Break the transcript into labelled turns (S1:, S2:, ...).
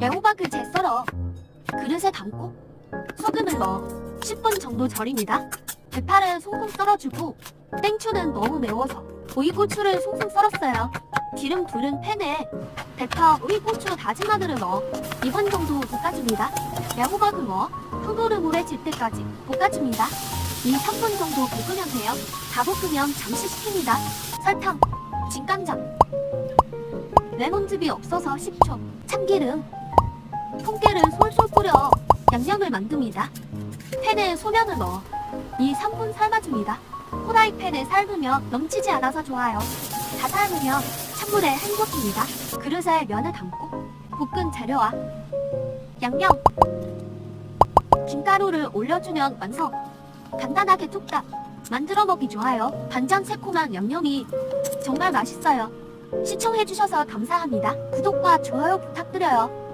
S1: 애호박을 채 썰어 그릇에 담고 소금을 넣어 10분 정도 절입니다. 대파를 송송 썰어주고 땡초는 너무 매워서 오이고추를 송송 썰었어요. 기름 두른 팬에 대파, 오이고추, 다진 마늘을 넣어 2분 정도 볶아줍니다. 애호박을 넣어 흐물흐물해 질 때까지 볶아줍니다. 2, 3분 정도 볶으면 돼요. 다 볶으면 잠시 식힙니다. 설탕, 진간장, 레몬즙이 없어서 10초, 참기름, 통깨를 솔솔 뿌려 양념을 만듭니다. 팬에 소면을 넣어 2, 3분 삶아줍니다. 후라이팬에 삶으면 넘치지 않아서 좋아요. 다 삶으면 찬물에 헹궈줍니다. 그릇에 면을 담고 볶은 재료와 양념, 김가루를 올려주면 완성. 간단하게 뚝딱 만들어 먹기 좋아요. 반장 새콤한 양념이 정말 맛있어요. 시청해주셔서 감사합니다. 구독과 좋아요 부탁드려요.